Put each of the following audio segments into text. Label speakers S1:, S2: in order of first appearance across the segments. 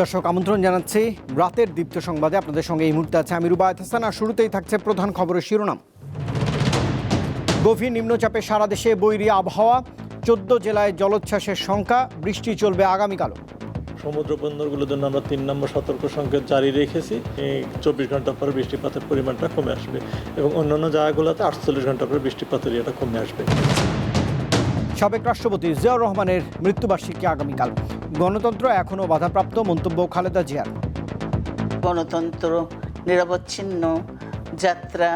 S1: দর্শক আমন্ত্রণ জানাচ্ছি রাতের দীপ্ত সংবাদে। আপনাদের সঙ্গে এই মুহূর্তে আছে আমি রুবায়ত হাসান আর শুরুতেই থাকছে প্রধান খবরের শিরোনাম। গভীর নিম্নচাপে সারা দেশে বৈরী আবহাওয়া চোদ্দ জেলায় জলোচ্ছ্বাসের সংখ্যা বৃষ্টি চলবে আগামীকালও।
S2: সমুদ্র বন্দরগুলোর জন্য আমরা তিন নম্বর সতর্ক সংকেত জারি রেখেছি। চব্বিশ ঘণ্টা পরে বৃষ্টিপাতের পরিমাণটা কমে আসবে এবং অন্যান্য জায়গাগুলোতে আটচল্লিশ ঘণ্টা পরে বৃষ্টিপাতের ইয়েটা কমে আসবে।
S1: সাবেক রাষ্ট্রপতি জিয়াউর রহমানের মৃত্যুবার্ষিকী আগামীকাল। গণতন্ত্র এখনও বাধাপ্রাপ্ত মন্তব্য খালেদা জিয়ার।
S3: গণতন্ত্র নিরবচ্ছিন্ন যাত্রা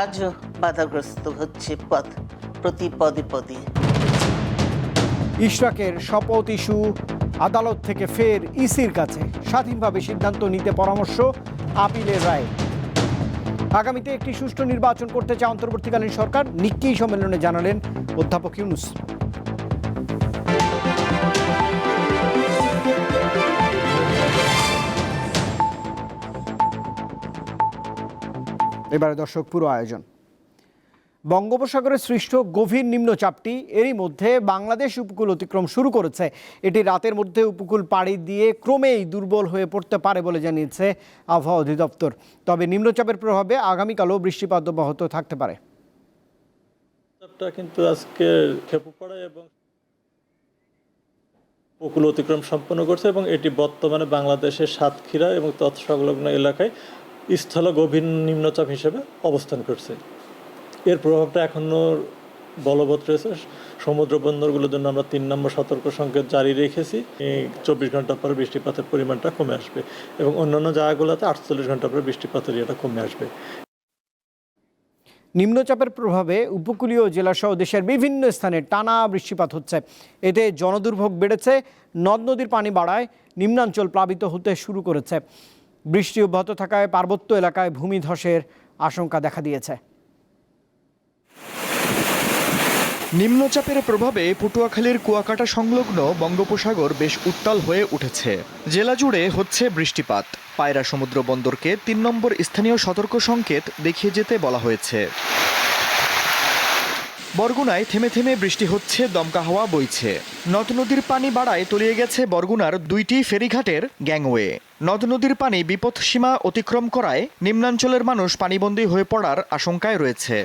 S3: আজও বাধাগ্রস্ত হচ্ছে পথ প্রতি পদে পদে।
S1: ইশরাকের শপথ ইস্যু আদালত থেকে ফের ইসির কাছে স্বাধীনভাবে সিদ্ধান্ত নিতে পরামর্শ আপিলের রায়। আগামীতে একটি সুষ্ঠু নির্বাচন করতে চায় অন্তর্বর্তীকালীন সরকার নিক্কি সম্মেলনে জানালেন অধ্যাপক ইউনুস। এবারে দর্শক, পুরো আয়োজন। বঙ্গোপসাগরে সৃষ্ট গভীর নিম্নচাপটি এরই মধ্যে বাংলাদেশ উপকূল অতিক্রম শুরু করেছে। এটি রাতের মধ্যে উপকূল পাড়ি দিয়ে ক্রমেই দুর্বল হয়ে পড়তে পারে বলে জানিয়েছে আবহাওয়া অধিদপ্তর। তবে নিম্নচাপের প্রভাবে আগামীকালও বৃষ্টিপাত অব্যাহত থাকতে পারে।
S2: কিন্তু আজকে খেপুপাড়া এবং উপকূল অতিক্রম সম্পন্ন করছে এবং এটি বর্তমানে বাংলাদেশের সাতক্ষীরা এবং তৎসংলগ্ন এলাকায় স্থল গভীর নিম্নচাপ হিসেবে অবস্থান করছে। এর প্রভাবটা এখনও বলবৎ রয়েছে। সমুদ্র বন্দরগুলোর জন্য আমরা তিন নম্বর সতর্ক সংকেত জারি রেখেছি। চব্বিশ ঘণ্টা পরে বৃষ্টিপাতের পরিমাণটা কমে আসবে এবং অন্যান্য জায়গাগুলোতে আটচল্লিশ ঘণ্টা পরে বৃষ্টিপাতের ইয়েটা কমে আসবে।
S1: নিম্নচাপের প্রভাবে উপকূলীয় জেলাসহ দেশের বিভিন্ন স্থানে টানা বৃষ্টিপাত হচ্ছে। এতে জনদুর্ভোগ বেড়েছে, নদ নদীর পানি বাড়ায়, নিম্নাঞ্চল প্লাবিত হতে শুরু করেছে। বৃষ্টি অব্যাহত থাকায় পার্বত্য এলাকায় ভূমিধসের আশঙ্কা দেখা দিয়েছে।
S4: নিম্নচাপের প্রভাবে পটুয়াখালীর কুয়াকাটা সংলগ্ন বঙ্গোপসাগর বেশ উত্তাল হয়ে উঠেছে। জেলা জুড়ে হচ্ছে বৃষ্টিপাত। পায়রা সমুদ্র বন্দরকে তিন নম্বর স্থানীয় সতর্ক সংকেত দেখিয়ে যেতে বলা হয়েছে। বরগুনায় থেমে থেমে বৃষ্টি হচ্ছে, দমকা হাওয়া বইছে। নদ নদীর পানি বাড়ায় তলিয়ে গেছে বরগুনার দুইটি ফেরিঘাটের গ্যাংওয়ে। নদ নদীর পানি বিপদসীমা অতিক্রম করায় নিম্নাঞ্চলের মানুষ পানিবন্দী হয়ে পড়ার আশঙ্কায় রয়েছে।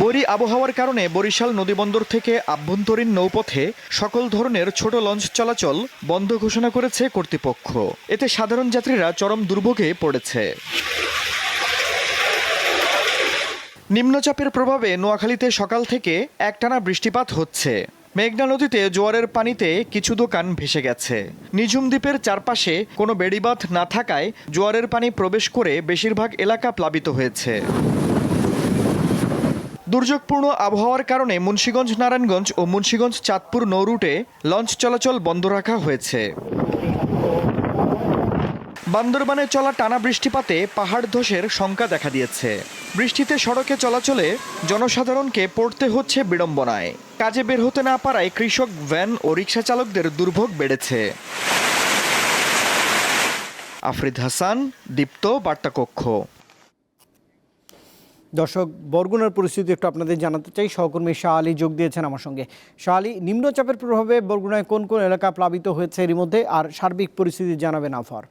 S4: বরি আবহাওয়ার কারণে বরিশাল নদীবন্দর থেকে আভ্যন্তরীণ নৌপথে সকল ধরনের ছোট লঞ্চ চলাচল বন্ধ ঘোষণা করেছে কর্তৃপক্ষ। এতে সাধারণ যাত্রীরা চরম দুর্ভোগে পড়েছে। নিম্নচাপের প্রভাবে নোয়াখালীতে সকাল থেকে একটানা বৃষ্টিপাত হচ্ছে। মেঘনা নদীতে জোয়ারের পানিতে কিছু দোকান ভেসে গেছে। নিঝুম দ্বীপের চারপাশে কোনো বেড়িবাঁধ না থাকায় জোয়ারের পানি প্রবেশ করে বেশিরভাগ এলাকা প্লাবিত হয়েছে। দুর্যোগপূর্ণ আবহাওয়ার কারণে মুন্সীগঞ্জ, নারায়ণগঞ্জ ও মুন্সীগঞ্জ চাঁদপুর নৌরুটে লঞ্চ চলাচল বন্ধ রাখা হয়েছে। বান্দরবানে চলা টানা বৃষ্টিপাতে পাহাড় ধসের শঙ্কা দেখা দিয়েছে। বৃষ্টিতে সড়কে চলাচলে জনসাধারণকে পড়তে হচ্ছে বিড়ম্বনায়। কাজে বের হতে না পারায় কৃষক ভ্যান ও রিক্সা চালকদের দুর্ভোগ বেড়েছে। আফরিদ হাসান, দীপ্ত, বার্তাকক্ষ।
S1: দর্শক, বরগুনার পরিস্থিতি একটু আপনাদের জানাতে চাই। সহকর্মী শাহ আলী যোগ দিয়েছেন আমার সঙ্গে। শাহ আলী, নিম্নচাপের প্রভাবে বরগুনায় কোন কোন এলাকা প্লাবিত হয়েছে এরই মধ্যে? আর সার্বিক পরিস্থিতি জানাবেন আফার।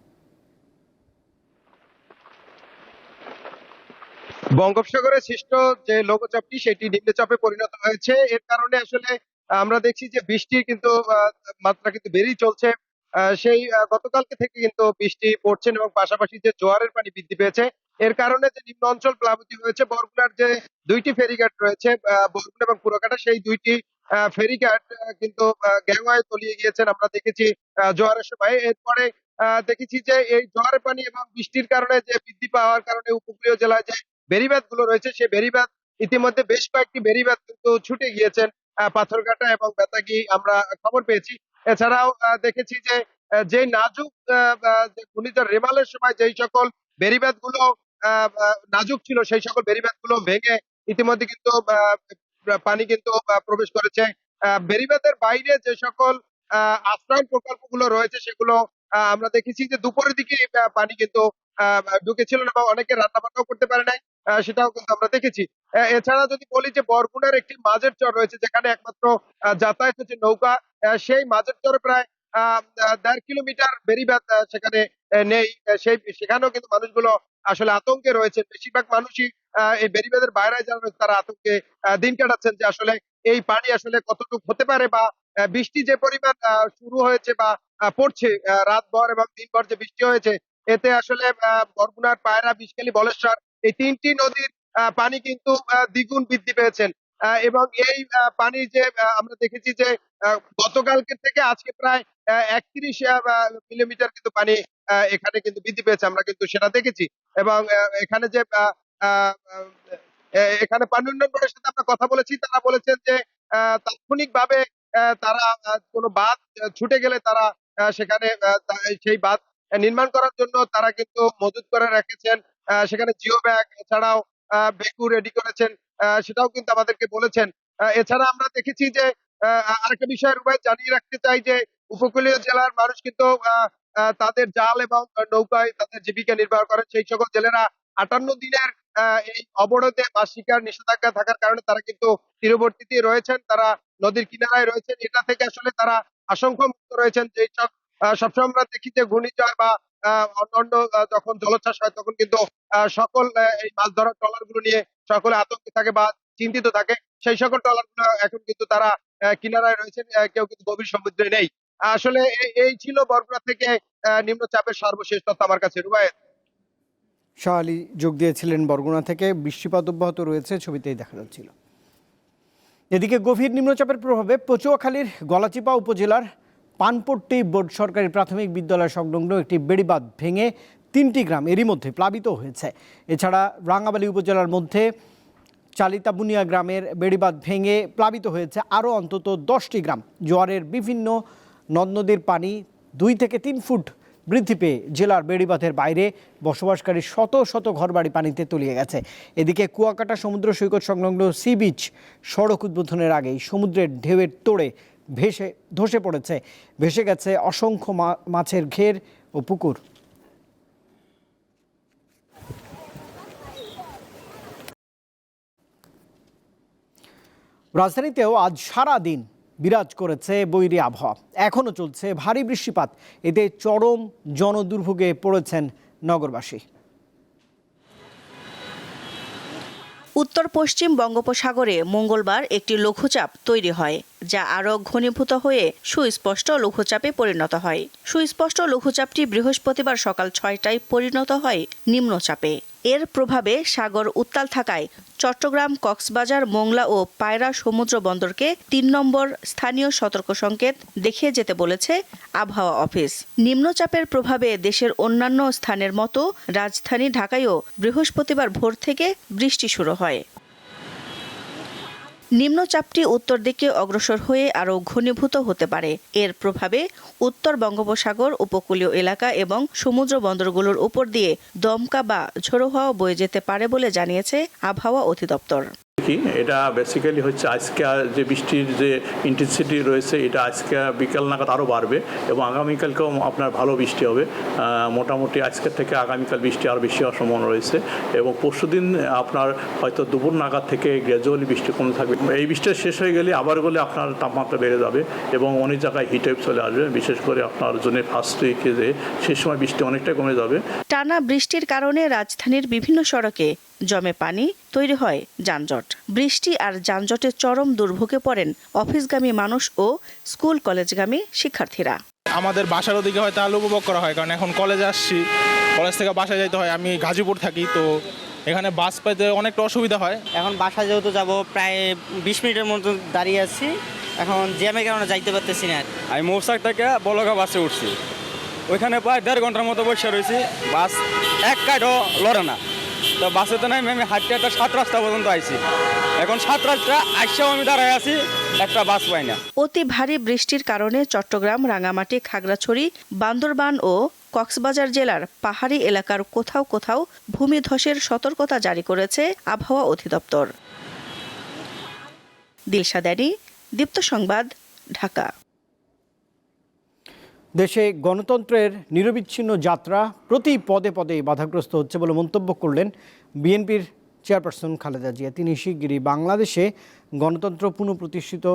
S5: বঙ্গোপসাগরে সৃষ্ট যে লঘুচাপটি সেটি নিম্নচাপে পরিণত হয়েছে। এর কারণে আসলে আমরা দেখছি যে বৃষ্টির কিন্তু মাত্রা কিন্তু বেড়েই চলছে। সেই গতকালকে থেকে কিন্তু বৃষ্টি পড়ছেন এবং পাশাপাশি যে জোয়ারের পানি বৃদ্ধি পেয়েছে, এর কারণে যে নিম্ন অঞ্চল প্লাবিত হয়েছে, বরগুনার যে দুইটি ফেরিঘাট রয়েছে বরগুনা এবং পুরকাটা সেই দুইটি ফেরিঘাট কিন্তু গ্যাংওয়ে তলিয়ে গিয়েছেন। আমরা দেখেছি জোয়ারের সময়। এরপরে দেখেছি যে এই জোয়ারের পানি এবং বৃষ্টির কারণে যে বৃদ্ধি পাওয়ার কারণে উপকূলীয় জেলায় যে বেড়িবাঁধগুলো রয়েছে। সেই বেড়িবাঁধ ইতিমধ্যে বেশ কয়েকটি বেড়িবাঁধ কিন্তু ছুটে গিয়েছেন পাথরঘাটা এবং বেতাগি আমরা খবর পেয়েছি। এছাড়াও দেখেছি যে যে নাজুক ঘূর্ণিঝড় রেমালের সময় যেই সকল বেড়িবাঁধগুলো নাজুক ছিল সেই সকল বেড়িবাঁধগুলো ভেঙে ইতিমধ্যে কিন্তু পানি কিন্তু প্রবেশ করেছে। বেড়িবাঁধের বাইরে যে সকল আহ, আশ্রয়ণ প্রকল্পগুলো রয়েছে সেগুলো আমরা দেখেছি যে দুপুরের দিকে পানি কিন্তু ঢুকেছিল না বা অনেকে রান্না বান্নাও করতে পারে নাই। সেটাও কিন্তু আমরা দেখেছি। এছাড়া যদি বলি যে বরগুনার একটি মাঝের চর রয়েছে, যেখানে একমাত্র যাতায়াত হচ্ছে নৌকা সেই মাঝের চরে প্রায় দেড় কিলোমিটার বেরিবাদ সেখানে নেই। সেই, সেখানেও কিন্তু মানুষগুলো আসলে আতঙ্কে রয়েছে। বেশিরভাগ মানুষই এই বেরিবাদের বাইরে যারা রয়েছে, তারা আতঙ্কে দিন কাটাচ্ছেন যে আসলে এই পানি আসলে কতটুকু হতে পারে বা বৃষ্টি যে পরিমাণ শুরু হয়েছে বা পড়ছে রাতভর এবং দিনভর যে বৃষ্টি হয়েছে, এতে আসলে বরগুনার পায়রা বিষকালী বলেশ্বর এই তিনটি নদীর পানি কিন্তু দ্বিগুণ বৃদ্ধি পেয়েছেন। এবং এই পানি যে আমরা দেখেছি যে গতকালকে থেকে আজকে প্রায় একত্রিশ মিলিমিটার কিন্তু পানি এখানে কিন্তু বৃদ্ধি পেয়েছে, আমরা কিন্তু সেটা দেখেছি। এবং এখানে যে এখানে পানি উন্নয়ন বোর্ডের সাথে আমরা কথা বলেছি, তারা বলেছেন যে তাৎক্ষণিক ভাবে তারা কোনো বাঁধ ছুটে গেলে তারা সেখানে সেই বাঁধ নির্মাণ করার জন্য তারা কিন্তু মজুত করে রেখেছেন। সেখানে জিও ব্যাগ, এছাড়াও বেকু রেডি করেছেন সেটাও কিন্তু আমাদেরকে বলেছেন। এছাড়া আমরা দেখেছি যে আরেকটা বিষয় রুবাই জানিয়ে রাখতে চাই যে, উপকূলীয় জেলার মানুষ কিন্তু তাদের জাল এবং নৌকায় তাদের জীবিকা নির্বাহ করেন। সেই সকল জেলেরা আটান্ন দিনের এই অবরোধে বা শিকার নিষেধাজ্ঞা থাকার কারণে তারা কিন্তু তীরবর্তীতে রয়েছেন, তারা নদীর কিনারায় রয়েছেন। এটা থেকে আসলে তারা আশঙ্কা মুক্ত রয়েছেন। যে সব সবসময় আমরা দেখি যে, ঘূর্ণিঝড় বা অন্যান্য যখন জলোচ্ছ্বাস হয়, তখন কিন্তু সকল এই মাছ ধরার ট্রলারগুলো নিয়ে সকলে আতঙ্কে থাকে বা চিন্তিত থাকে। সেই সকল ট্রলারগুলো এখন কিন্তু তারা কিনারায় রয়েছেন কেউ কিন্তু গভীর সমুদ্রে নেই। আসলে এই- ছিল বরগুনা থেকে নিম্নচাপের সর্বশেষ তথ্য আমার কাছে। রুবায়েত।
S1: শাহালি যোগ দিয়েছিলেন বরগুনা থেকে। বৃষ্টিপাত অব্যাহত রয়েছে, ছবিতেই দেখা যাচ্ছিল। এদিকে গভীর নিম্নচাপের প্রভাবে পচুয়াখালীর গলাচিপা উপজেলার পানপট্টি বোর্ড সরকারি প্রাথমিক বিদ্যালয় সংলগ্ন একটি বেড়িবাঁধ ভেঙে তিনটি গ্রাম এরই মধ্যে প্লাবিত হয়েছে। এছাড়া রাঙ্গাবালী উপজেলার মধ্যে চালিতাবুনিয়া গ্রামের বেড়িবাঁধ ভেঙে প্লাবিত হয়েছে আরও অন্তত দশটি গ্রাম। জোয়ারের বিভিন্ন নদ নদীর পানি দুই থেকে তিন ফুট বৃদ্ধি পেয়ে জেলার বেড়িবাঁধের বাইরে বসবাসকারী শত শত ঘরবাড়ি পানিতে তলিয়ে গেছে। এদিকে কুয়াকাটা সমুদ্র সৈকত সংলগ্ন সি বিচ সড়ক উদ্বোধনের আগেই সমুদ্রের ঢেউয়ের তোড়ে ভেসে, ধসে পড়েছে। ভেসে গেছে অসংখ্য মাছের ঘের ও পুকুর। রাজধানীতেও আজ সারা দিন বিরাজ করেছে বৈরী আবহাওয়া। এখনও চলছে ভারী বৃষ্টিপাত। এতে চরম জনদুর্ভোগে পড়েছেন নগরবাসী।
S6: উত্তর পশ্চিম বঙ্গোপসাগরে মঙ্গলবার একটি লঘুচাপ তৈরি হয়, যা আরও ঘনীভূত হয়ে সুস্পষ্ট লঘুচাপে পরিণত হয়। সুস্পষ্ট লঘুচাপটি বৃহস্পতিবার সকাল ছয়টায় পরিণত হয় নিম্নচাপে। এর প্রভাবে সাগর উত্তাল থাকায় চট্টগ্রাম, কক্সবাজার, মোংলা ও পায়রা সমুদ্র বন্দরকে তিন নম্বর স্থানীয় সতর্ক সংকেত দেখিয়ে যেতে বলেছে আবহাওয়া অফিস। নিম্নচাপের প্রভাবে দেশের অন্যান্য স্থানের মতো রাজধানী ঢাকায়ও বৃহস্পতিবার ভোর থেকে বৃষ্টি শুরু হয়। নিম্নচাপটি উত্তর দিকে অগ্রসর হয়ে আরও ঘনীভূত হতে পারে। এর প্রভাবে উত্তর বঙ্গোপসাগর, উপকূলীয় এলাকা এবং সমুদ্র বন্দরগুলোর উপর দিয়ে দমকা বা ঝোড়ো হাওয়া বয়ে যেতে পারে বলে জানিয়েছে আবহাওয়া অধিদপ্তর।
S7: কি এটা বেসিক্যালি হচ্ছে আজকে যে বৃষ্টির যে ইন্টেন্সিটি রয়েছে, এটা আজকে বিকাল নাগাদ আরও বাড়বে এবং আগামীকালকেও আপনার ভালো বৃষ্টি হবে। মোটামুটি আজকের থেকে আগামীকাল বৃষ্টি আরও বেশি হওয়ার সম্ভাবনা রয়েছে এবং পরশুদিন আপনার হয়তো দুপুর নাগাদ থেকে গ্র্যাজুয়ালি বৃষ্টি কমে থাকবে। এই বৃষ্টি শেষ হয়ে গেলে আবার গেলে আপনার তাপমাত্রা বেড়ে যাবে এবং অনেক জায়গায় হিট চলে আসবে, বিশেষ করে আপনার জুনের ফার্স্ট উইকে যে, সে সময় বৃষ্টি অনেকটা কমে যাবে।
S6: টানা বৃষ্টির কারণে রাজধানীর বিভিন্ন সড়কে জমে পানি তৈরি হয় যানজট। বৃষ্টি আর যানজটের চরম দুর্ভোগে পড়েন অফিসগামী মানুষ ও স্কুল কলেজগামী শিক্ষার্থীরা।
S8: আমাদের বাসার ওদিকে হয় তাহলে উপভোগ করা হয় কারণ এখন কলেজে আসছি কলেজ থেকে বাসায় যাইতে হয়। আমি গাজীপুর থাকি তো এখানে বাস পাইতে অনেকটা অসুবিধা হয়।
S9: এখন বাসা যেহেতু যাব প্রায় বিশ মিনিটের মতো দাঁড়িয়ে আছি। এখন জ্যামের কারণে যাইতে পারতেছি না।
S10: আমি মৌসাক থেকে বলগা বাসে উঠছি। ওইখানে প্রায় দেড় ঘণ্টার মতো বসে রয়েছি। বাস এক কাঠও লড়ে না। তো বাসেতে নাই আমি হাঁটতে হাঁটতে সাত রাস্তা পর্যন্ত আইছি। এখন সাত রাস্তা আইসাও আমি দাঁড়ায় আছি, একটা বাস পাই না।
S6: অতি ভারী বৃষ্টির কারণে চট্টগ্রাম রাঙামাটি খাগড়াছড়ি, বান্দরবান ও কক্সবাজার জেলার পাহাড়ি এলাকার কোথাও কোথাও ভূমিধসের সতর্কতা জারি করেছে আবহাওয়া অধিদপ্তর। দিলশা দ্যানি দীপ্ত সংবাদ, ঢাকা।
S1: দেশে গণতন্ত্রের নিরবিচ্ছিন্ন যাত্রা প্রতি পদে পদে বাধাগ্রস্ত হচ্ছে বলে মন্তব্য করলেন বিএনপির চেয়ারপারসন খালেদা জিয়া। তিনি শিগগিরই বাংলাদেশে গণতন্ত্র পুনঃপ্রতিষ্ঠিত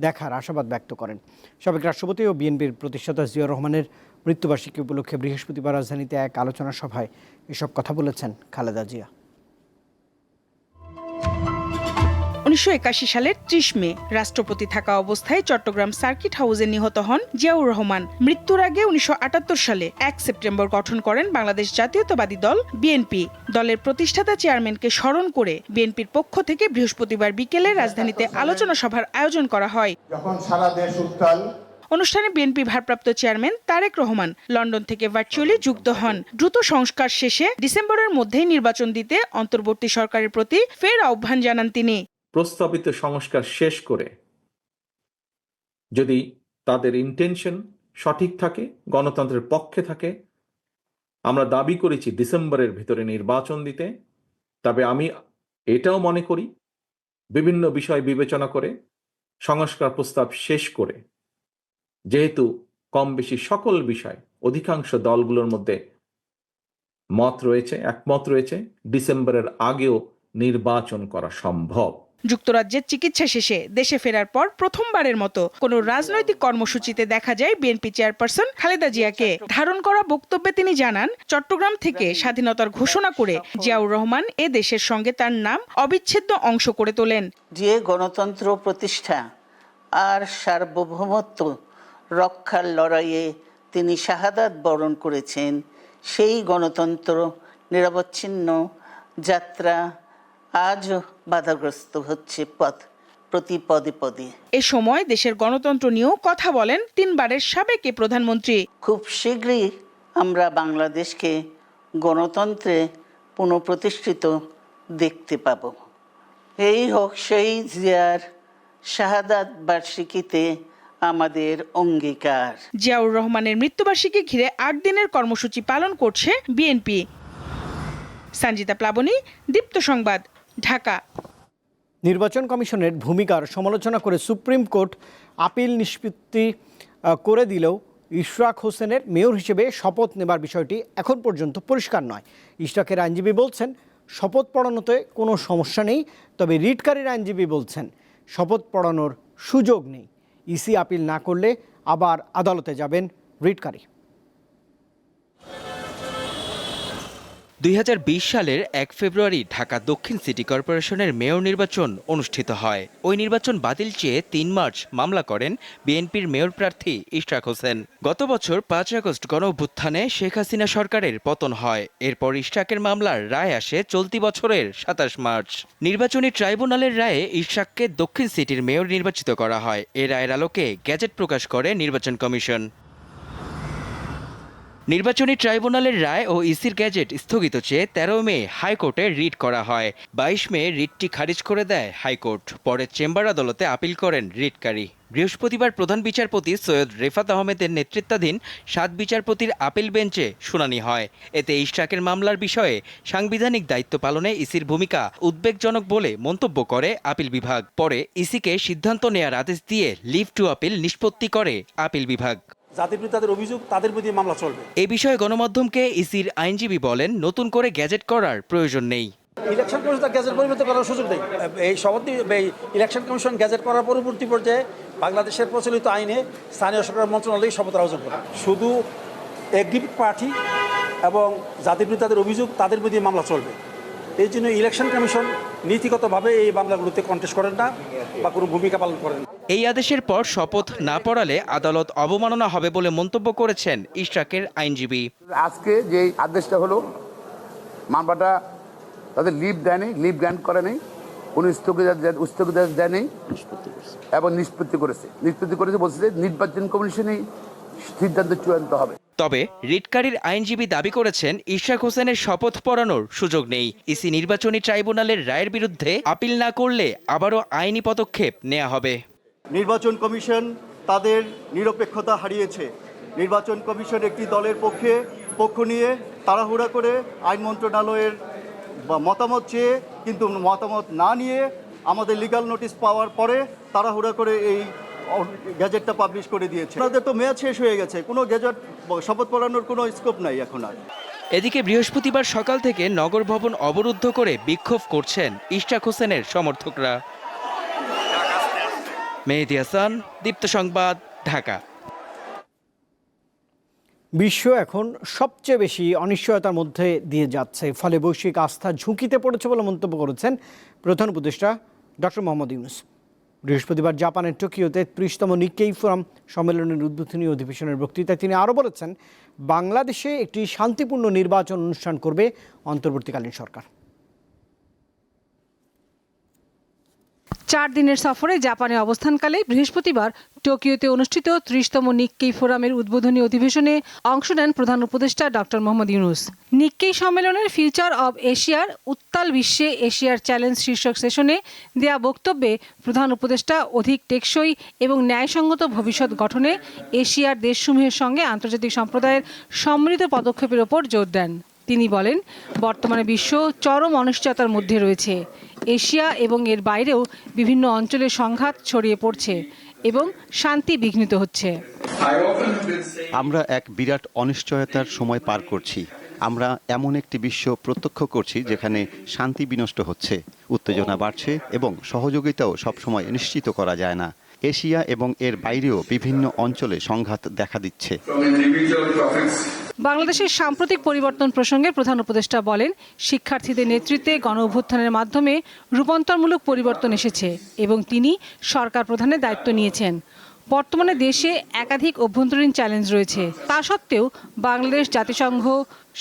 S1: দেখার আশাবাদ ব্যক্ত করেন। সাবেক রাষ্ট্রপতি ও বিএনপির প্রতিষ্ঠাতা জিয়াউর রহমানের মৃত্যুবার্ষিকী উপলক্ষে বৃহস্পতিবার রাজধানীতে এক আলোচনা সভায় এসব কথা বলেছেন খালেদা জিয়া।
S11: উনিশশো একাশি সালের ত্রিশ মে রাষ্ট্রপতি থাকা অবস্থায় চট্টগ্রাম সার্কিট হাউসে নিহত হন জিয়াউর রহমান। মৃত্যুর আগে উনিশশো আটাত্তর সালে এক সেপ্টেম্বর গঠন করেন বাংলাদেশ জাতীয়তাবাদী দল বিএনপি। দলের প্রতিষ্ঠাতা চেয়ারম্যানকে স্মরণ করে বিএনপির পক্ষ থেকে বৃহস্পতিবার বিকেলে রাজধানীতে আলোচনা সভার আয়োজন করা হয়।
S12: যখন সারা দেশ উত্তাল
S11: অনুষ্ঠানে বিএনপি ভারপ্রাপ্ত চেয়ারম্যান তারেক রহমান লন্ডন থেকে ভার্চুয়ালি যুক্ত হন। দ্রুত সংস্কার শেষে ডিসেম্বরের মধ্যেই নির্বাচন দিতে অন্তর্বর্তী সরকারের প্রতি ফের আহ্বান জানান তিনি।
S7: প্রস্তাবিত সংস্কার শেষ করে যদি তাদের ইন্টেনশন সঠিক থাকে, গণতন্ত্রের পক্ষে থাকে, আমরা দাবি করেছি ডিসেম্বরের ভিতরে নির্বাচন দিতে, তবে আমি এটাও মনে করি, বিভিন্ন বিষয় বিবেচনা করে, সংস্কার প্রস্তাব শেষ করে, যেহেতু কম বেশি সকল বিষয়, অধিকাংশ দলগুলোর মধ্যে মত রয়েছে, একমত রয়েছে, ডিসেম্বরের আগেও নির্বাচন করা সম্ভব।
S11: যুক্তরাজ্যের চিকিৎসা শেষে দেশে ফেরার পর প্রথমবারের মতো কোনো রাজনৈতিক কর্মসূচিতে দেখা যায় বিএনপি চেয়ারপারসন খালেদা জিয়াকে। ধারণ করা বক্তব্যে তিনি জানান, চট্টগ্রাম থেকে স্বাধীনতার ঘোষণা করে জিয়াউর রহমান এ দেশের সঙ্গে তার নাম অবিচ্ছেদ্য অংশ করে তোলেন।
S3: যে গণতন্ত্র প্রতিষ্ঠা আর সার্বভৌমত্ব রক্ষার লড়াইয়ে তিনি শাহাদাত বরণ করেছেন, সেই গণতন্ত্র নিরবচ্ছিন্ন যাত্রা আজও বাধাগ্রস্ত হচ্ছে পথ প্রতি পদে পদে।
S11: এ সময় দেশের গণতন্ত্র নিয়েও কথা বলেন তিনবারের সাবেক প্রধানমন্ত্রী।
S3: খুব শীঘ্রই আমরা বাংলাদেশকে গণতন্ত্রে পুনঃপ্রতিষ্ঠিত দেখতে পাব। এই হোক সেই জিয়ার শাহাদাত বার্ষিকীতে আমাদের অঙ্গীকার।
S11: জিয়াউর রহমানের মৃত্যুবার্ষিকী ঘিরে আট দিনের কর্মসূচি পালন করছে বিএনপি। সঞ্জিতা প্লাবনী দীপ্ত সংবাদ। ঢাকা।
S1: নির্বাচন কমিশনের ভূমিকার সমালোচনা করে সুপ্রিম কোর্ট আপিল নিষ্পত্তি করে দিলেও ইশরাক হোসেনের মেয়র হিসেবে শপথ নেবার বিষয়টি এখন পর্যন্ত পরিষ্কার নয়। ইশরাকের আইনজীবী বলছেন, শপথ পড়ানোতে কোনো সমস্যা নেই, তবে রিটকারীর আইনজীবী বলছেন, শপথ পড়ানোর সুযোগ নেই। ইসি আপিল না করলে আবার আদালতে যাবেন রিটকারী।
S13: দুই হাজার বিশ সালের এক ফেব্রুয়ারি ঢাকা দক্ষিণ সিটি কর্পোরেশনের মেয়র নির্বাচন অনুষ্ঠিত হয়। ওই নির্বাচন বাতিল চেয়ে তিন মার্চ মামলা করেন বিএনপির মেয়র প্রার্থী ইশরাক হোসেন। গত বছর পাঁচ আগস্ট গণ অভ্যুত্থানে শেখ হাসিনা সরকারের পতন হয়। এরপর ইশরাকের মামলার রায় আসে চলতি বছরের সাতাশ মার্চ। নির্বাচনী ট্রাইব্যুনালের রায়ে ইশরাককে দক্ষিণ সিটির মেয়র নির্বাচিত করা হয়। এ রায়ের আলোকে গ্যাজেট প্রকাশ করে নির্বাচন কমিশন। নির্বাচনী ট্রাইব্যুনালের রায় ও ইসির গ্যাজেট স্থগিত চেয়ে তেরো মে হাইকোর্টে রিট করা হয়। বাইশ মে রিটটি খারিজ করে দেয় হাইকোর্ট। পরে চেম্বার আদালতে আপিল করেন রিটকারী। বৃহস্পতিবার প্রধান বিচারপতি সৈয়দ রেফাত আহমেদের নেতৃত্বাধীন সাত বিচারপতির আপিল বেঞ্চে শুনানি হয়। এতে ইশরাকের মামলার বিষয়ে সাংবিধানিক দায়িত্ব পালনে ইসির ভূমিকা উদ্বেগজনক বলে মন্তব্য করে আপিল বিভাগ। পরে ইসিকে সিদ্ধান্ত নেয়ার আদেশ দিয়ে লিভ টু আপিল নিষ্পত্তি করে আপিল বিভাগ।
S14: যাদের বিরুদ্ধে তাদের অভিযোগ তাদের প্রতি মামলা চলবে।
S13: এ বিষয়ে গণমাধ্যমকে ইসির আইনজীবী বলেন নতুন করে গ্যাজেট করার প্রয়োজন নেই।
S14: ইলেকশন কমিশন তার গ্যাজেট পরিবর্তন করার সুযোগ নেই। এই শপথ এই ইলেকশন কমিশন গ্যাজেট করার পরবর্তী পর্যায়ে বাংলাদেশের প্রচলিত আইনে স্থানীয় সরকার মন্ত্রণালয় শপথ আয়োজন করে শুধু এগ্রিড পার্টি এবং যাদের বিরুদ্ধে তাদের অভিযোগ তাদের প্রতি মামলা চলবে। এই জন্য ইলেকশন কমিশন নীতিগতভাবে এই মামলাগুলোতে কন্টেস্ট করেন না বা কোনো ভূমিকা পালন করেন না।
S13: এই আদেশের পর শপথ না পড়ালে আদালত অবমাননা হবে বলে মন্তব্য করেছেন ইশরাকের আইনজীবী।
S12: আজকে যে আদেশটা হলো মামলাটা তাদের লিভ দেয়নি লিভ গ্র্যান্ট করে নেই কোনো স্থগিতাদেশ স্থগিতাদেশ দেয়নি এবং নিষ্পত্তি করেছে। নিষ্পত্তি করেছে বলছে যে নির্বাচন কমিশনই সিদ্ধান্ত চূড়ান্ত হবে।
S13: তবে রিটকারীর আইনজীবী দাবি করেছেন ইশরাক হোসেনের শপথ পড়ানোর সুযোগ নেই। ইসি নির্বাচনী ট্রাইব্যুনালের রায়ের বিরুদ্ধে আপিল না করলে আবারও আইনি পদক্ষেপ নেওয়া হবে।
S14: নির্বাচন কমিশন তাদের নিরপেক্ষতা হারিয়েছে। নির্বাচন কমিশন একটি দলের পক্ষে, পক্ষ নিয়ে তাড়াহুড়া করে আইন মন্ত্রণালয়ের মতামত চেয়ে, কিন্তু মতামত না নিয়ে আমাদের লিগাল নোটিশ পাওয়ার পরে তাড়াহুড়া করে এই গ্যাজেটটা পাবলিশ করে দিয়েছে। আমাদের তো মেয়াদ শেষ হয়ে গেছে। কোনো গ্যাজেট শপথ পড়ানোর কোনো স্কোপ নাই এখন আর।
S13: এদিকে বৃহস্পতিবার সকাল থেকে নগর ভবন অবরুদ্ধ করে বিক্ষোভ করছেন ইশরাক হোসেনের সমর্থকরা। মেহেদি হাসান, দীপ্ত সংবাদ, ঢাকা।
S1: বিশ্ব এখন সবচেয়ে বেশি অনিশ্চয়তার মধ্যে দিয়ে যাচ্ছে, ফলে বৈশ্বিক আস্থা ঝুঁকিতে পড়েছে বলে মন্তব্য করেছেন প্রধান উপদেষ্টা ডক্টর মোহাম্মদ ইউনুস। বৃহস্পতিবার জাপানের টোকিওতে ত্রিশতম নিক্কেই ফোরাম সম্মেলনের উদ্বোধনী অধিবেশনের বক্তৃতায় তিনি আরও বলেছেন, বাংলাদেশে একটি শান্তিপূর্ণ নির্বাচন অনুষ্ঠান করবে অন্তর্বর্তীকালীন সরকার।
S15: চার দিনের সফরে জাপানে অবস্থানকালে বৃহস্পতিবার টোকিওতে অনুষ্ঠিত ত্রিশতম নিক্কেই ফোরামের উদ্বোধনী অধিবেশনে অংশ নেন প্রধান উপদেষ্টা ডক্টর মোহাম্মদ ইউনুস। নিক্কেই সম্মেলনের ফিউচার অব এশিয়ার উত্তাল বিশ্বে এশিয়ার চ্যালেঞ্জ শীর্ষক সেশনে দেয়া বক্তব্যে প্রধান উপদেষ্টা অধিক টেকসই এবং ন্যায়সঙ্গত ভবিষ্যৎ গঠনে এশিয়ার দেশসমূহের সঙ্গে আন্তর্জাতিক সম্প্রদায়ের সম্মিলিত পদক্ষেপের ওপর জোর দেন। তিনি বলেন, বর্তমানে বিশ্ব চরম অনিশ্চয়তার মধ্যে রয়েছে। এশিয়া এবং এর বাইরেও বিভিন্ন অঞ্চলে সংঘাত ছড়িয়ে পড়ছে এবং শান্তি বিঘ্নিত হচ্ছে।
S16: আমরা এক বিরাট অনিশ্চয়তার সময় পার করছি। আমরা এমন একটি বিশ্ব প্রত্যক্ষ করছি যেখানে শান্তি বিনষ্ট হচ্ছে, উত্তেজনা বাড়ছে এবং সহযোগিতাও সবসময় নিশ্চিত করা যায় না। এশিয়া এবং এর বাইরেও বিভিন্ন অঞ্চলে সংঘাত দেখা দিচ্ছে।
S15: বাংলাদেশের সাম্প্রতিক পরিবর্তন প্রসঙ্গে প্রধান উপদেষ্টা বলেন, শিক্ষার্থীদের নেতৃত্বে গণ অভ্যুত্থানের মাধ্যমে রূপান্তরমূলক পরিবর্তন এসেছে এবং তিনি সরকার প্রধানের দায়িত্ব নিয়েছেন। বর্তমানে দেশে একাধিক অভ্যন্তরীণ চ্যালেঞ্জ রয়েছে। তা সত্ত্বেও বাংলাদেশ জাতিসংঘ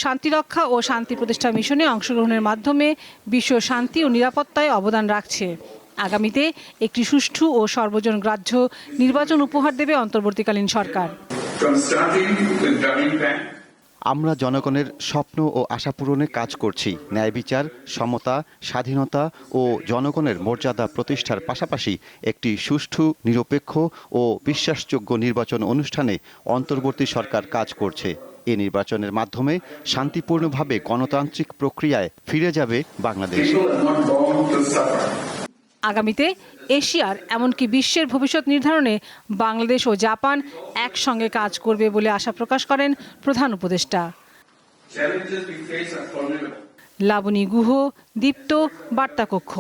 S15: শান্তিরক্ষা ও শান্তি প্রতিষ্ঠা মিশনে অংশগ্রহণের মাধ্যমে বিশ্ব শান্তি ও নিরাপত্তায় অবদান রাখছে। আগামীতে একটি সুষ্ঠু ও সর্বজন গ্রাহ্য নির্বাচন উপহার দেবে অন্তর্বর্তীকালীন সরকার।
S16: আমরা জনগণের স্বপ্ন ও আশা পূরণে কাজ করছি। ন্যায় বিচার, সমতা, স্বাধীনতা ও জনগণের মর্যাদা প্রতিষ্ঠার পাশাপাশি একটি সুষ্ঠু, নিরপেক্ষ ও বিশ্বাসযোগ্য নির্বাচন অনুষ্ঠানে অন্তর্বর্তী সরকার কাজ করছে। এ নির্বাচনের মাধ্যমে শান্তিপূর্ণভাবে গণতান্ত্রিক প্রক্রিয়ায় ফিরে যাবে বাংলাদেশ।
S15: আগামীতে এশিয়ার এমনকি বিশ্বের ভবিষ্যৎ নির্ধারণে বাংলাদেশ ও জাপান একসঙ্গে কাজ করবে বলে আশা প্রকাশ করেন প্রধান উপদেষ্টা। লাবণী গুহ দীপ্ত বার্তাকক্ষ।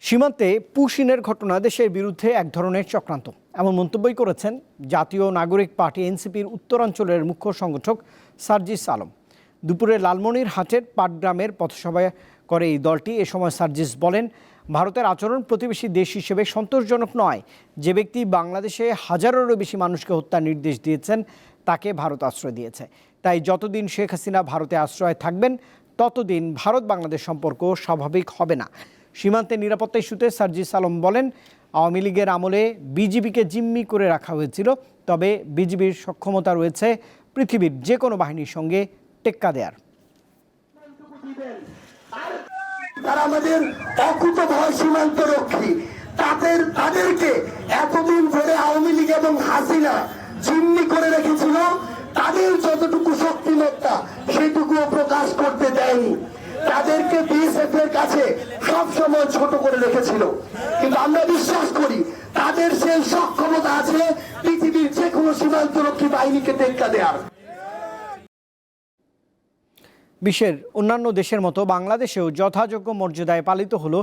S1: সীমান্তে পুশিনের ঘটনা দেশের বিরুদ্ধে এক ধরনের চক্রান্ত। এমন মন্তব্যই করেছেন জাতীয় নাগরিক পার্টি এনসিপির উত্তরাঞ্চলের মুখ্য সংগঠক সার্জিস আলম। দুপুরে লালমনির হাটের পাটগ্রামের পথসভায় করে এই দলটি। এ সময় সার্জিস বলেন ভারতের আচরণ প্রতিবেশী দেশ হিসেবে সন্তোষজনক নয়। যে ব্যক্তি বাংলাদেশে হাজারেরও বেশি মানুষকে হত্যার নির্দেশ দিয়েছেন, তাকে ভারত আশ্রয় দিয়েছে। তাই যতদিন শেখ হাসিনা ভারতে আশ্রয় থাকবেন, ততদিন ভারত বাংলাদেশ সম্পর্ক স্বাভাবিক হবে না। সীমান্তে নিরাপত্তা ইস্যুতে সার্জিস আলম বলেন, আওয়ামী লীগের আমলে বিজিবিকে জিম্মি করে রাখা হয়েছিল, তবে বিজিবির সক্ষমতা রয়েছে পৃথিবীর যে কোনো বাহিনীর সঙ্গে টেক্কা দেয়ার।
S17: তারা আমাদের অকুত ভয় সীমান্ত রক্ষী তাদের, তাদেরকে এতদিন ধরে আওয়ামী লীগ এবং হাসিনা জিম্মি করে রেখেছিল, তাদের যতটুকু শক্তিমত্তা সেটুকুও প্রকাশ করতে দেয়নি। তাদেরকে বিএসএফ এর কাছে সবসময় ছোট করে রেখেছিল। কিন্তু আমরা বিশ্বাস করি, তাদের সেই সক্ষমতা আছে পৃথিবীর যে কোনো সীমান্তরক্ষী বাহিনীকে টেক্কা দেওয়ার
S1: বিশ্বের অন্যান্য দেশের মতো বাংলাদেশেও যথাযোগ্য মর্যাদায় পালিত হলো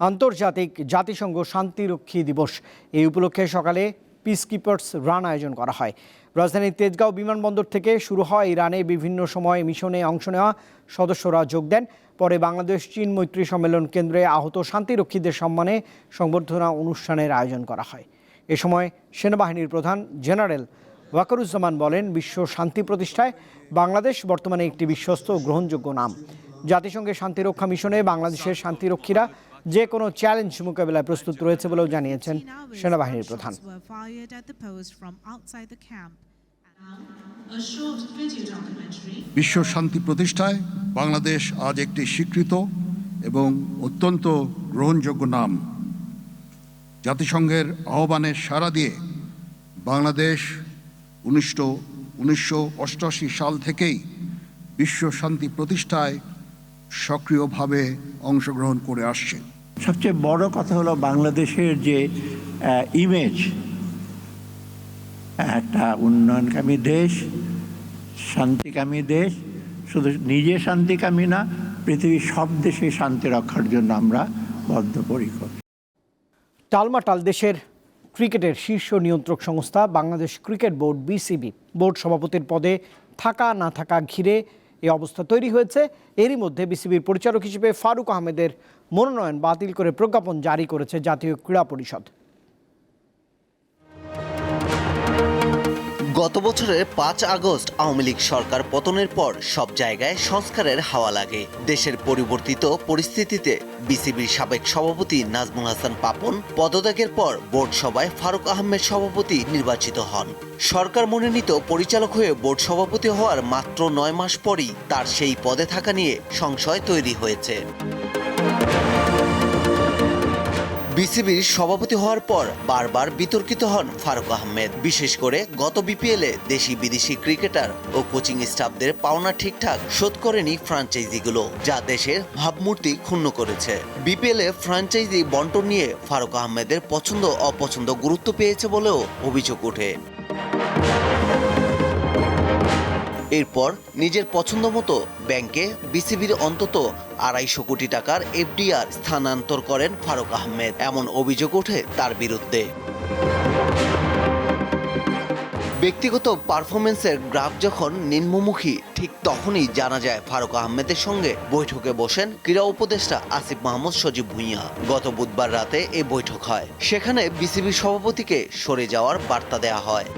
S1: আন্তর্জাতিক জাতিসংঘ শান্তিরক্ষী দিবস। এই উপলক্ষে সকালে পিস কিপার্স রান আয়োজন করা হয়। রাজধানীর তেজগাঁও বিমানবন্দর থেকে শুরু হয় এই রানে বিভিন্ন সময় মিশনে অংশ নেওয়া সদস্যরা যোগ দেন। পরে বাংলাদেশ চীন মৈত্রী সম্মেলন কেন্দ্রে আহত শান্তিরক্ষীদের সম্মানে সংবর্ধনা অনুষ্ঠানের আয়োজন করা হয়। এ সময় সেনাবাহিনীর প্রধান জেনারেল ওয়াকারুজ্জামান বলেন, বিশ্ব শান্তি প্রতিষ্ঠায় বাংলাদেশ বর্তমানে একটি বিশ্বস্ত ও গ্রহণযোগ্য নাম। জাতিসংঘের শান্তিরক্ষা মিশনে বাংলাদেশের শান্তিরক্ষীরা যে কোনো চ্যালেঞ্জ মোকাবেলায় প্রস্তুত রয়েছে বলেও জানিয়েছেন সেনাবাহিনীর প্রধান।
S18: বিশ্ব শান্তি প্রতিষ্ঠায় বাংলাদেশ আজ একটি স্বীকৃত এবং অত্যন্ত গ্রহণযোগ্য নাম। জাতিসংঘের আহ্বানে সাড়া দিয়ে বাংলাদেশ উনিশশো উনিশশো অষ্টআশি সাল থেকেই বিশ্ব শান্তি প্রতিষ্ঠায় সক্রিয়ভাবে অংশগ্রহণ করে আসছে।
S19: সবচেয়ে বড় কথা হলো বাংলাদেশের যে ইমেজ একটা উন্নয়নকামী দেশ শান্তিকামী দেশ শুধু নিজে শান্তিকামী না পৃথিবীর সব দেশে শান্তি রক্ষার জন্য আমরা বদ্ধপরিকর।
S1: টালমাটাল দেশের ক্রিকেটের শীর্ষ নিয়ন্ত্রক সংস্থা Bangladesh cricket board, BCB. Board সভাপতির পদে থাকা না থাকা ঘিরে এ অবস্থা তৈরি হয়েছে। এরই মধ্যে বিসিবির পরিচালক হিসেবে ফারুক আহমেদের মনোনয়ন বাতিল করে প্রজ্ঞাপন জারি করেছে জাতীয় ক্রীড়া পরিষদ।
S20: গত বছরের পাঁচ আগস্ট আওয়ামী লীগ সরকার পতনের পর সব জায়গায় সংস্কারের হাওয়া লাগে। দেশের পরিবর্তিত পরিস্থিতিতে বিসিবির সাবেক সভাপতি নাজমুল হাসান পাপন পদত্যাগের পর বোর্ড সভায় ফারুক আহমেদ সভাপতি নির্বাচিত হন। সরকার মনোনীত পরিচালক হয়ে বোর্ড সভাপতি হওয়ার মাত্র নয় মাস পরই তার সেই পদে থাকা নিয়ে সংশয় তৈরি হয়েছে। বিসিবির সভাপতি হওয়ার পর বারবার বিতর্কিত হন ফারুক আহমেদ। বিশেষ করে গত বিপিএলে দেশি বিদেশি ক্রিকেটার ও কোচিং স্টাফদের পাওনা ঠিকঠাক শোধ করেনি ফ্রাঞ্চাইজিগুলো, যা দেশের ভাবমূর্তি ক্ষুণ্ণ করেছে। বিপিএলে ফ্রাঞ্চাইজি বন্টন নিয়ে ফারুক আহমেদের পছন্দ অপছন্দ গুরুত্ব পেয়েছে বলেও অভিযোগ ওঠে। এরপর নিজের পছন্দ মতো ব্যাংকে বিসিবির অন্তত আড়াইশো কোটি টাকার এফডিআর স্থানান্তর করেন ফারুক আহমেদ। এমন অভিযোগ ওঠে তার বিরুদ্ধে। ব্যক্তিগত পারফরমেন্সের গ্রাফ যখন নিম্নমুখী, ঠিক তখনই জানা যায় ফারুক আহমেদের সঙ্গে বৈঠকে বসেন ক্রীড়া উপদেষ্টা আসিফ মাহমুদ সজীব ভুঁইয়া। গত বুধবার রাতে এ বৈঠক হয়। সেখানে বিসিবি সভাপতিকে সরে যাওয়ার বার্তা দেওয়া হয়।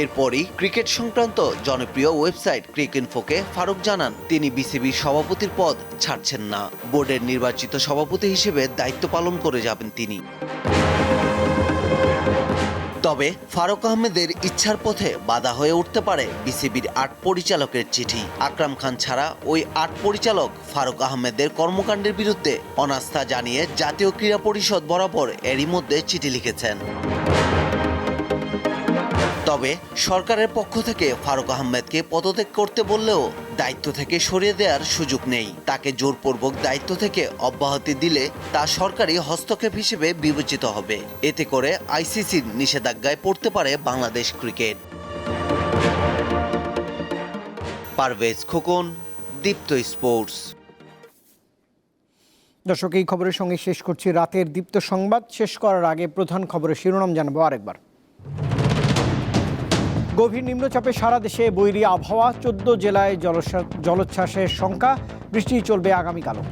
S20: এরপরই ক্রিকেট সংক্রান্ত জনপ্রিয় ওয়েবসাইট ক্রিকইনফোকে ফারুক জানান, তিনি বিসিবির সভাপতির পদ ছাড়ছেন না। বোর্ডের নির্বাচিত সভাপতি হিসেবে দায়িত্ব পালন করে যাবেন তিনি। তবে ফারুক আহমেদের ইচ্ছার পথে বাধা হয়ে উঠতে পারে বিসিবির আট পরিচালকের চিঠি। আকরাম খান ছাড়া ওই আট পরিচালক ফারুক আহমেদের কর্মকাণ্ডের বিরুদ্ধে অনাস্থা জানিয়ে জাতীয় ক্রীড়া পরিষদ বরাবর এরই মধ্যে চিঠি লিখেছেন। তবে সরকারের পক্ষ থেকে ফারুক আহমেদকে পদত্যাগ করতে বললেও দায়িত্ব থেকে সরিয়ে দেওয়ার সুযোগ নেই। তাকে জোরপূর্বক দায়িত্ব থেকে অব্যাহতি দিলে তা সরকারি হস্তক্ষেপ হিসেবে বিবেচিত হবে। এতে করে আইসিসির নিষেধাজ্ঞায় পড়তে পারে বাংলাদেশ ক্রিকেট। পারভেজ খোকন, দীপ্ত স্পোর্টস।
S1: দর্শক, এই খবরের সঙ্গে শেষ করছি রাতের দীপ্ত সংবাদ। শেষ করার আগে প্রধান খবরের শিরোনাম জানাব আরেকবার। গভীর নিম্নচাপে সারা দেশে বৈরী আবহাওয়া, চোদ্দ জেলায় জলোচ্ছ্বাসের সংখ্যা বৃষ্টি চলবে আগামীকালও।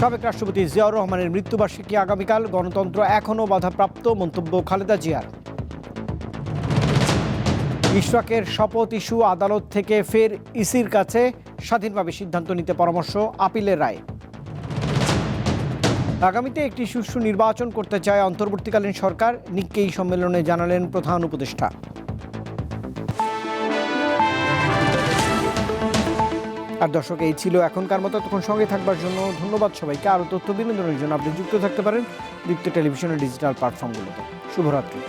S1: সাবেক রাষ্ট্রপতি জিয়াউর রহমানের মৃত্যুবার্ষিকী আগামীকাল, গণতন্ত্র এখনও বাধাপ্রাপ্ত, মন্তব্য খালেদা জিয়ার। ইশরাকের শপথ ইস্যু আদালত থেকে ফের ইসির কাছে স্বাধীনভাবে সিদ্ধান্ত নিতে পরামর্শ আপিলের রায়। আগামীতে একটি সুষ্ঠু নির্বাচন করতে চায় অন্তর্বর্তীকালীন সরকার নিক্কেই সম্মেলনে জানালেন প্রধান উপদেষ্টা। আর দর্শক, এই ছিল এখনকার মতো। তখন সঙ্গে থাকবার জন্য ধন্যবাদ সবাইকে। আরও তথ্য, বিনোদনের জন্য আপনি যুক্ত থাকতে পারেন যুক্ত টেলিভিশনের ডিজিটাল প্ল্যাটফর্মগুলোতে। শুভরাত্রি।